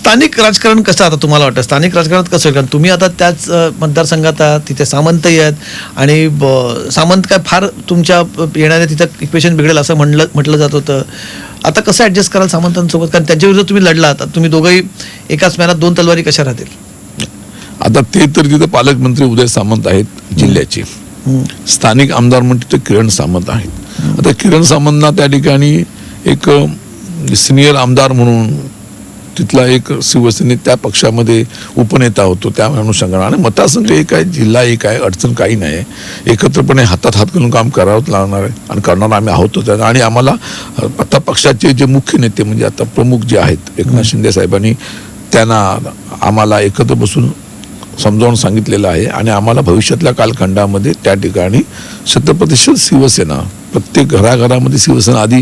स्थानिक राजकारण कसं आता तुम्हाला वाटतं? स्थानिक राजकारणात कसं होईल? कारण तुम्ही आता त्याच मतदारसंघात आहात तिथे सामंतही आहेत आणि सामंत काय फार तुमच्या येणाऱ्या तिथं इक्वेशन बिघडेल असं म्हणलं म्हटलं जात होतं. आता कसं ॲडजस्ट कराल सामंतांसोबत? कारण त्यांच्या विरुद्ध तुम्ही लढलात. आता तुम्ही दोघंही एकाच मॅनात दोन तलवारी कशा राहतील? आता ते तर तिथे पालकमंत्री उदय सामंत आहेत जिल्ह्याचे. स्थानिक आमदार म्हणते ते किरण सामंत आहेत. आता किरण सामंतना त्या ठिकाणी एक सिनियर आमदार म्हणून तिथला एक शिवसेनेत त्या पक्षामध्ये उपनेता होतो त्या अनुषंगाने. आणि मतदारसंघ एक आहे जिल्हा एक आहे अडचण काही नाही आहे. एकत्रपणे हातात हात घालून काम करावंच लागणार आहे. आणि करणार आम्ही आहोतच आहे. आणि आम्हाला आता पक्षाचे जे मुख्य नेते म्हणजे आता प्रमुख जे आहेत एकनाथ शिंदे साहेबांनी त्यांना आम्हाला एकत्र बसून समजावून सांगितलेलं आहे. आणि आम्हाला भविष्यातल्या कालखंडामध्ये त्या ठिकाणी शतप्रतिशत शिवसेना प्रत्येक घराघरामध्ये शिवसेना आधी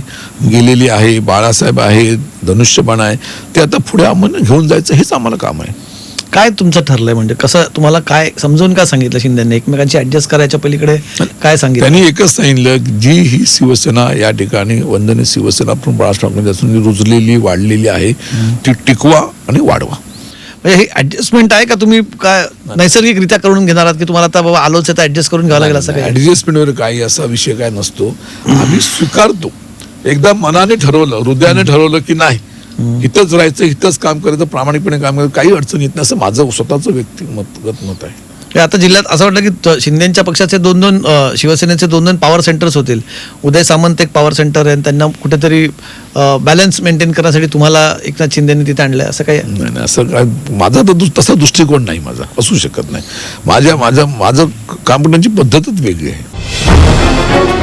गेलेली आहे बाळासाहेब आहे धनुष्यबाण आहे. ते आता पुढे आम्हाला घेऊन जायचं हेच आम्हाला काम आहे. काय तुमचं ठरलंय? म्हणजे कसं तुम्हाला काय समजून काय सांगितलं शिंदेने? एकमेकांची ऍडजस्ट करायच्या पलीकडे काय सांगितलं? त्यांनी एकच सांगितलं जी ही शिवसेना या ठिकाणी वंदनीय शिवसेना पण ठाकरे रुजलेली वाढलेली आहे ती टिकवा आणि वाढवा. म्हणजे हे ऍडजस्टमेंट आहे का तुम्ही काय नैसर्गिकरित्या करून घेणार आहात की तुम्हाला आता बाबा आलोच तर ऍडजस्ट करून घ्यावं लागेल असं काय ऍडजस्टमेंट वगैरे काही असा विषय काय नसतो. आम्ही स्वीकारतो. एकदा मनाने ठरवलं हृदयाने ठरवलं की नाही इथंच राहायचं इथंच काम करायचं प्रामाणिकपणे काम करायचं काही अडचण येत नाही असं माझं स्वतःचं व्यक्तिमत मत आहे. आता जिल्ह्यात असं वाटलं की शिंदेच्या पक्षाचे दोन दोन शिवसेनेचे दोन दोन पॉवर सेंटर्स होतील. उदय सामंत एक पॉवर सेंटर आहे आणि त्यांना कुठेतरी बॅलन्स मेंटेन करण्यासाठी तुम्हाला एकनाथ शिंदेने तिथे आणलंय. असं काही नाही असं काय माझा तर दुस- तसा दृष्टिकोन नाही माझा. असू शकत नाही. माझ्या माझ्या माझं काम करण्याची पद्धतच वेगळी आहे.